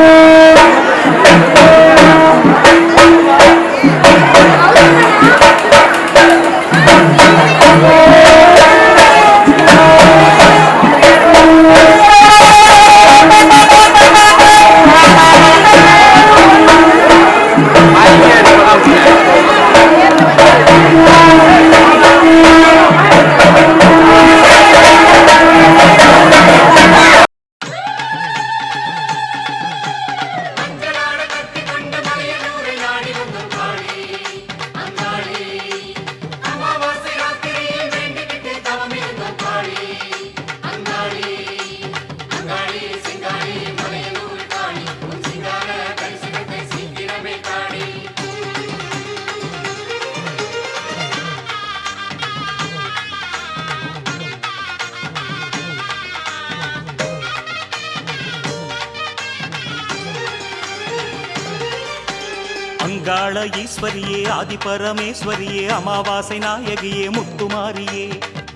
Música Angala ஈஸ்வரியே ஆதி பரமேஸ்வரியே அமாவாசை நாயகியே முத்துமாரியே.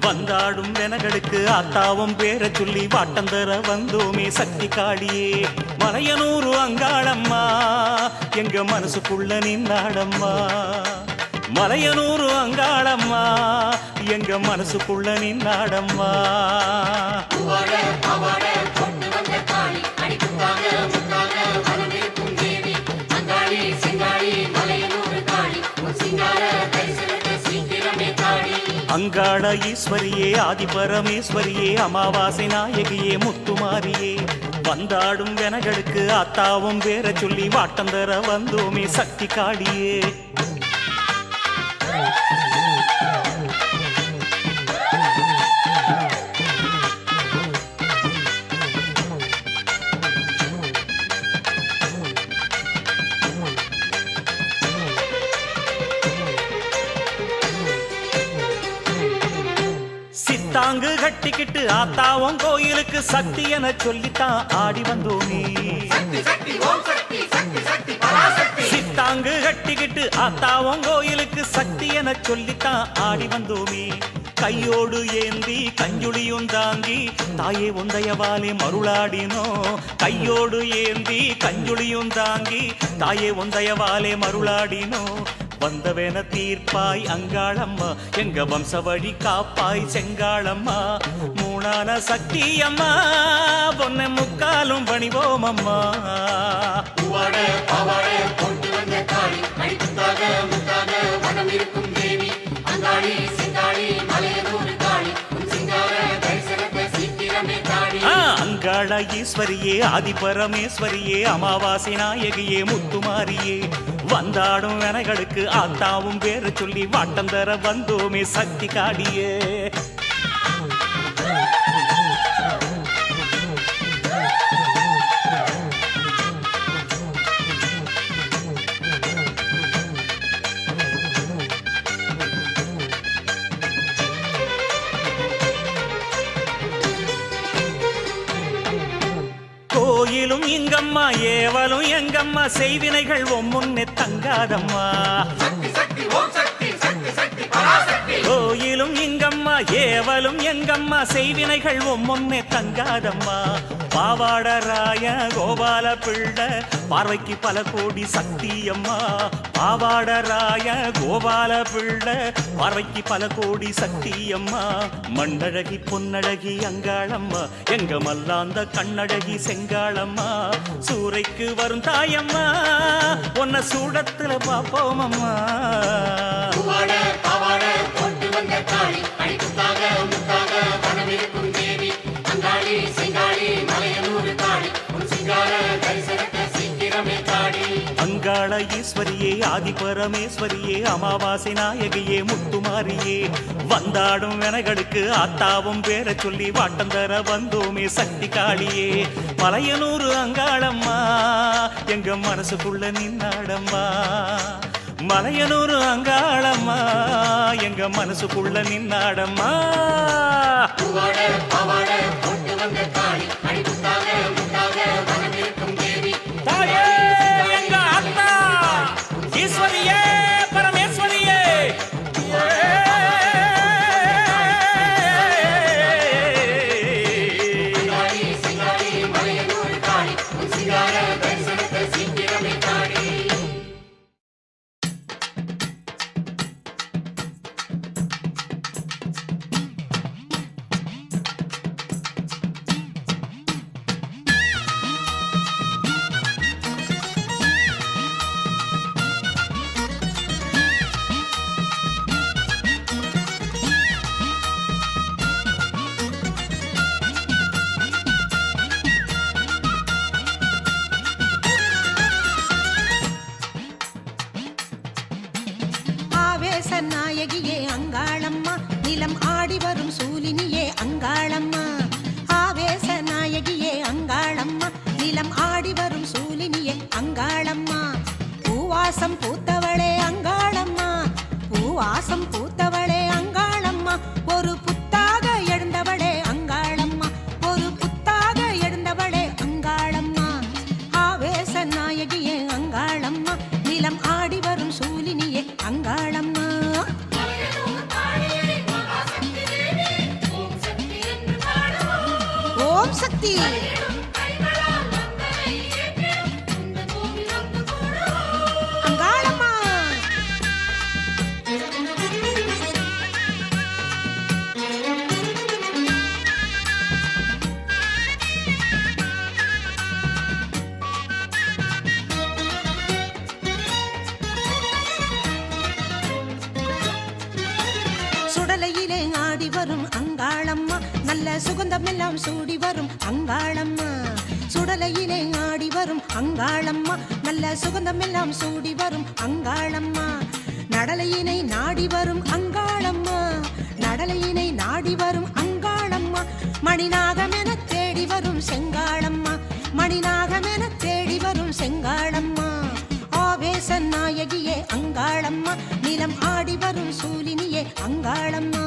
வந்தாடும் வெனகளுக்கு ஆத்தாவும் பேர சொல்லி வாட்டந்தர வந்தோமே சக்தி காளியே மலையனூரு அங்காளம்மா எங்க மனசுக்குள்ள நின்னாடம்மா மலையனூரு அங்காளம்மா எங்க மனசுக்குள்ள நின்னாடம்மா அங்காள ஈஸ்வரியே ஆதி பரமேஸ்வரியே அமாவாசை நாயகியே முத்துமாரியே. வந்தாடும் வெனகளுக்கு ஆத்தாவும் வேற சொல்லி வாட்டந்தர வந்தோமே சக்தி காடியே கட்டிக்கிட்டு ஆத்தாவும் கோயிலுக்கு சக்தி என சொல்லித்தான் ஆடி வந்தோமே சித்தாங்கு கட்டிக்கிட்டு ஆத்தாவும் கோயிலுக்கு சக்தி என சொல்லித்தான் ஆடி வந்தோமே கையோடு ஏந்தி கஞ்சுளியும் தாங்கி தாயே ஒந்தையவாலே மருளாடினோ கையோடு ஏந்தி கஞ்சுளியும் தாங்கி தாயே ஒந்தையவாலே மருளாடினோ வந்தவென தீர்ப்பாய் அங்காளம்மா. எங்க வம்சவழி காப்பாய் செங்காளம்மா. மூணான சக்தி அம்மா. பொன்ன முக்காலும் பணிவோம் அம்மா ஆ, அங்காள ஈஸ்வரியே ஆதிபரமேஸ்வரியே அமாவாசை நாயகியே முத்துமாரியே. வந்தாடும் வெனகளுக்கு ஆத்தாவும் வேறு சொல்லி வாட்டந்தர வந்தோமே சக்தி காடியே. கோயிலும் இங்கம்மா ஏவலும் எங்கம்மா செய்வினைகள் ஒம்முன்னே தங்காதம்மா. ஏவலும் எங்கம்மா செய்வினைகள் ஒம்மொன்னே தங்காதம்மா. பாவாடராய கோபால பிள்ள பார்வைக்கு பல கோடி சக்தி சக்தியம்மா பாவாடராய கோபால பிள்ள பார்வைக்கு பல கோடி சக்தி அம்மா. மண்ணழகி பொன்னழகி அங்காளம்மா. எங்க மல்லாந்த கண்ணழகி செங்காளம்மா. சூறைக்கு வரும் தாயம்மா உன்னை சூடத்துல பாப்போம் அம்மா ஈஸ்வரியே ஆதிபரமேஸ்வரியே அமாவாசை நாயகியே முத்துமாரியே. வந்தாடும் வெனகளுக்கு ஆத்தாவும் பேர சொல்லி வாட்டந்தர வந்தோமே சக்தி காளியே மலையனூரு அங்காளம்மா எங்க மனசுக்குள்ள நின்னாடம்மா. மலையனூறு அங்காளம்மா எங்க மனசுக்குள்ள நின்னாடம்மா. சூலினியே அங்காளம்மா. ஆவேச நாயகியே அங்காளம்மா. நிலம் ஆடி வரும் சூலினியே அங்காளம்மா. பூவாசம் பூத்தவளே அங்காளம்மா. பூவாசம் பூத்தவளே ஓம் சக்தி நல்ல சுகந்தம் எல்லாம் சூடி வரும். அங்காளம்மா சுடலையிலே ஆடி வரும். அங்காளம்மா நல்ல சுகந்தம் எல்லாம் சூடி வரும். அங்காளம்மா நடலையினை நாடி வரும். அங்காளம்மா நடலையினை நாடி வரும். அங்காளம்மா மணிநாகமென தேடி வரும். செங்காளம்மா மணிநாகமென தேடி வரும். செங்காளம்மா ஆவேச நாயகியே. அங்காளம்மா நிலம் ஆடி வரும். சூலினியே. அங்காளம்மா.